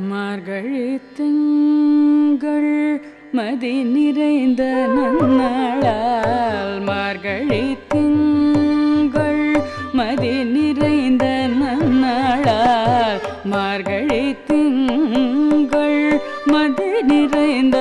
மார்கழி திங்கள் மதி நிறைந்த நன்னாளால் மார்கழி திங்கள் மதி நிறைந்த நன்னாளால் மார்கழி திங்கள் மதி நிறைந்த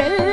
செல்வ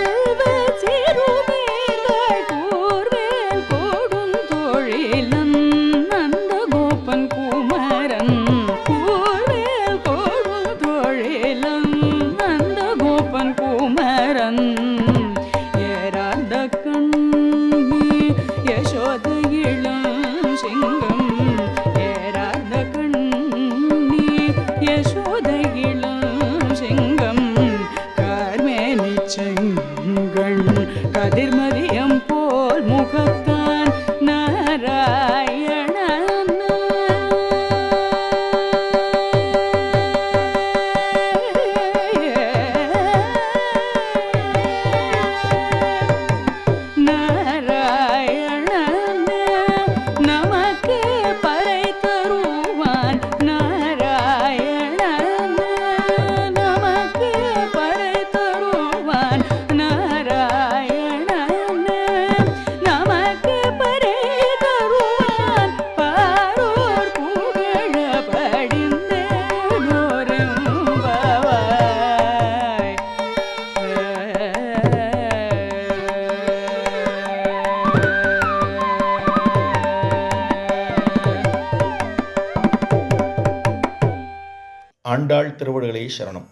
திருவடுகளை சரணம்.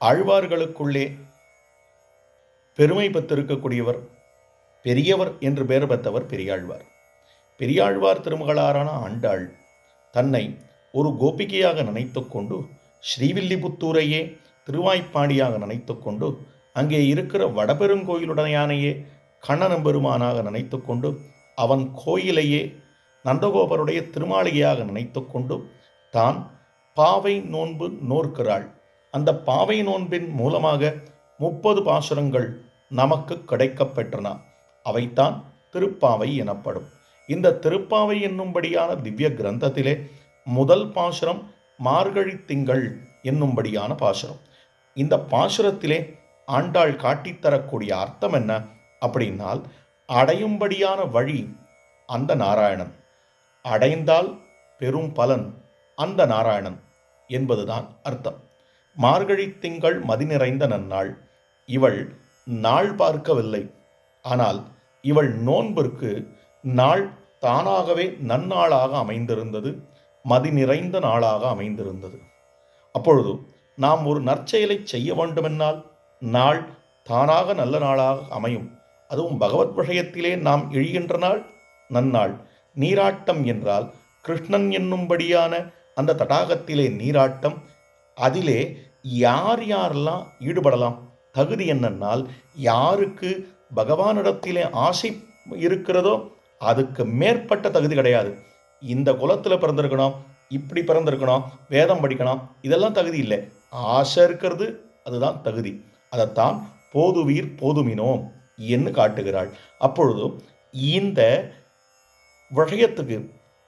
ஆழ்வார்களுக்குள்ளே பெருமை பெற்றிருக்கக்கூடியவர் பெரியவர் என்று பெயர் பெற்றவர் பெரியாழ்வார். பெரியாழ்வார் திருமகளாரான ஆண்டாள் தன்னை ஒரு கோபிகையாக நினைத்துக்கொண்டு ஸ்ரீவில்லிபுத்தூரையே திருவாய்ப்பாடியாக நினைத்துக்கொண்டு அங்கே இருக்கிற வடபெருங்கோயிலுடனானையே கண்ணனம் பெருமானாக நினைத்து கொண்டு அவன் கோயிலையே நந்தகோபருடைய திருமாளிகையாக நினைத்துக்கொண்டு தான் பாவை நோன்பு நோற்கிறாள். அந்த பாவை நோன்பின் மூலமாக முப்பது பாசுரங்கள் நமக்கு கிடைக்கப்பெற்றன. அவைத்தான் திருப்பாவை எனப்படும். இந்த திருப்பாவை என்னும்படியான திவ்ய கிரந்தத்திலே முதல் பாசுரம் மார்கழி திங்கள் என்னும்படியான பாசுரம். இந்த பாசுரத்திலே ஆண்டாள் காட்டித்தரக்கூடிய அர்த்தம் என்ன? அப்படின்னால் அடையும்படியான வழி அந்த நாராயணன். அடைந்தால் பெரும் பலன் அந்த நாராயணன். என்பதுதான் அர்த்தம். மார்கழி திங்கள் மதி நிறைந்த நன்னாள். இவள் நாள் பார்க்கவில்லை. ஆனால் இவள் நோன்பிற்கு நாள் தானாகவே நன்னாளாக அமைந்திருந்தது மதி நிறைந்த நாளாக அமைந்திருந்தது. அப்பொழுது நாம் ஒரு நற்செயலை செய்ய வேண்டுமென்னால் நாள் தானாக நல்ல நாளாக அமையும். அதுவும் பகவத் விஷயத்திலே நாம் இழிகின்ற நாள் நன்னாள். நீராட்டம் என்றால் கிருஷ்ணன் என்னும்படியான அந்த தடாகத்திலே நீராட்டம் அதிலே யார் யாரெல்லாம் ஈடுபடலாம்? தகுதி என்னன்னால் யாருக்கு பகவானிடத்திலே ஆசை இருக்கிறதோ அதுக்கு மேற்பட்ட தகுதி கிடையாது. இந்த குலத்தில் பிறந்திருக்கணும் இப்படி பிறந்திருக்கணும் வேதம் படிக்கணும் இதெல்லாம் தகுதி இல்லை. ஆசை இருக்கிறது அதுதான் தகுதி. அதைத்தான் போதுவீர் போதுமினோம் என்று காட்டுகிறாள். அப்பொழுது இந்த விஷயத்துக்கு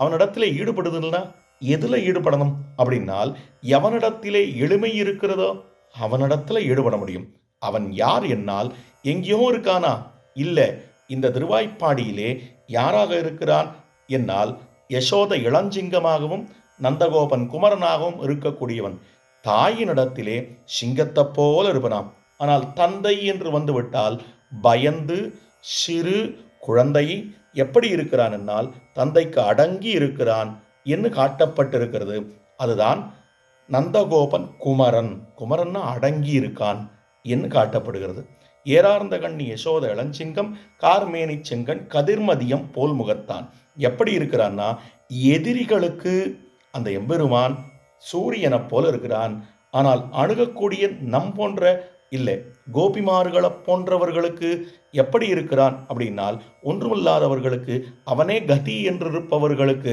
அவனிடத்தில் ஈடுபடுதுன்னா எதில் ஈடுபடணும் அப்படின்னால் எவனிடத்திலே எளிமை இருக்கிறதோ அவனிடத்தில் ஈடுபட முடியும். அவன் யார் என்னால் எங்கேயோ இருக்கானா? இல்லை இந்த திருவாய்ப்பாடியிலே யாராக இருக்கிறான் என்னால் யசோத இளஞ்சிங்கமாகவும் நந்தகோபன் குமரனாகவும் இருக்கக்கூடியவன் தாயினிடத்திலே சிங்கத்தைப் போல இருப்பனாம். ஆனால் தந்தை என்று வந்துவிட்டால் பயந்து சிறு குழந்தை எப்படி இருக்கிறான் என்னால்? தந்தைக்கு அடங்கி இருக்கிறான் என்று காட்டப்பட்டிருக்கிறது. அதுதான் நந்தகோபன் குமரன். குமரன்னா அடங்கி இருக்கான் என்று காட்டப்படுகிறது. ஏறார்ந்த கண்ணி யசோத இளஞ்சிங்கம் கார்மேனி செங்கன் கதிர்மதியம் போல் முகத்தான். எப்படி இருக்கிறான்னா எதிரிகளுக்கு அந்த எம்பெருமான் சூரியனைப் போல இருக்கிறான். ஆனால் அணுகக்கூடிய நம் போன்ற இல்லை கோபிமார்களை போன்றவர்களுக்கு எப்படி இருக்கிறான் அப்படின்னால் ஒன்றுமில்லாதவர்களுக்கு அவனே கதி என்று இருப்பவர்களுக்கு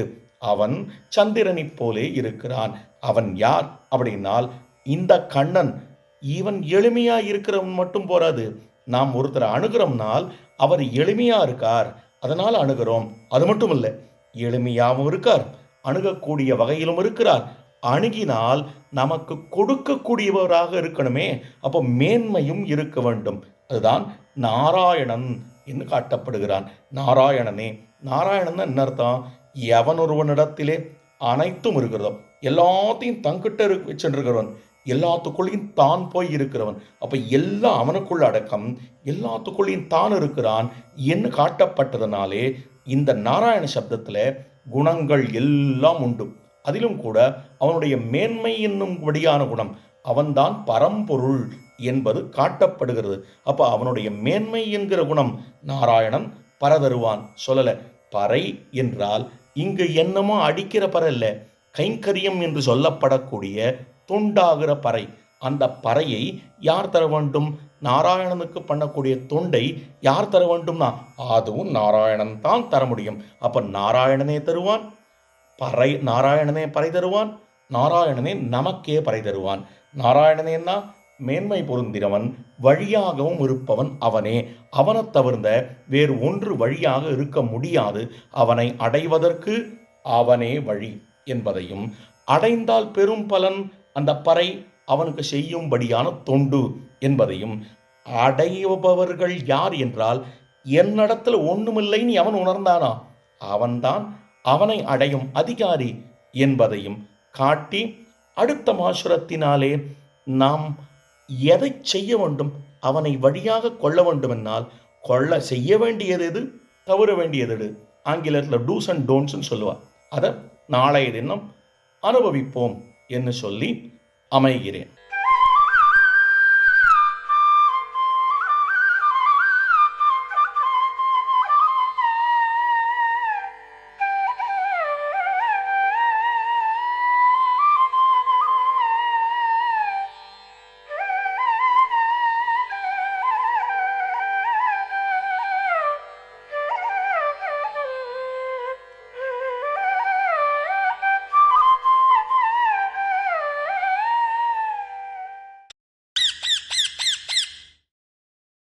அவன் சந்திரனைப் போலே இருக்கிறான். அவன் யார்? அப்படின்னால் இந்த கண்ணன். இவன் எளிமையா இருக்கிறவன் மட்டும் போராது நாம் ஒருத்தரை அணுகிறோம்னால் அவர் எளிமையா இருக்கார். அதனால் அணுகிறோம். அது மட்டும் இல்லை எளிமையாகவும் இருக்கார். அணுகக்கூடிய வகையிலும் இருக்கிறார். அணுகினால் நமக்கு கொடுக்கக்கூடியவராக இருக்கணுமே. அப்போ மேன்மையும் இருக்க வேண்டும். அதுதான் நாராயணன் என்று காட்டப்படுகிறான். நாராயணனே நாராயணன் என்ன அர்த்தம்? எவன் ஒருவனிடத்திலே அனைத்தும் இருக்கிறதோ எல்லாத்தையும் தங்கிட்ட இரு வச்சுருக்கிறவன். எல்லாத்துக்குள்ளேயும் தான் போய் இருக்கிறவன். அப்போ எல்லாம் அவனுக்குள்ள அடக்கம் எல்லாத்துக்குள்ளேயும் தான் இருக்கிறான் என்று காட்டப்பட்டதனாலே இந்த நாராயண சப்தத்தில் குணங்கள் எல்லாம் உண்டு. அதிலும் கூட அவனுடைய மேன்மை என்னும்படியான குணம் அவன்தான் பரம்பொருள் என்பது காட்டப்படுகிறது. அப்போ அவனுடைய மேன்மை என்கிற குணம் நாராயணன் பரதருவான். சொல்லலை பறை என்றால் இங்கு என்னமோ அடிக்கிற பறை இல்லை. கைங்கரியம் என்று சொல்லப்படக்கூடிய தொண்டாகிற பறை. அந்த பறையை யார் தர வேண்டும்? நாராயணனுக்கு பண்ணக்கூடிய தொண்டை யார் தர வேண்டும்னா? அதுவும் நாராயணன் தான் தர முடியும். அப்போ நாராயணனே தருவான். பறை நாராயணனே பறை தருவான். நாராயணனே நமக்கே பறை தருவான். நாராயணனேன்னா மேன்மை பொருந்தினவன் வழியாகவும் இருப்பவன் அவனே. அவனைத் தவிர்ந்த வேறு ஒன்று வழியாக இருக்க முடியாது. அவனை அடைவதற்கு அவனே வழி என்பதையும் அடைந்தால் பெரும் பலன் அந்த பறை அவனுக்கு செய்யும்படியான தொண்டு என்பதையும் அடைபவர்கள் யார் என்றால் என்னிடத்தில் ஒன்றுமில்லைன்னு அவன் உணர்ந்தானா? அவன்தான் அவனை அடையும் அதிகாரி என்பதையும் காட்டி அடுத்த மாசுரத்தினாலே நாம் எதை செய்ய வேண்டும் அவனை வழியாக கொள்ள வேண்டுமென்னால் கொள்ள செய்ய வேண்டியது எது? தவிர வேண்டியது எது? ஆங்கிலத்தில் டூஸ் அண்ட் டோன்ட்ஸ்னு சொல்லுவாள் அதை நாளைய தினம் அனுபவிப்போம் என்று சொல்லி அமைகிறேன்.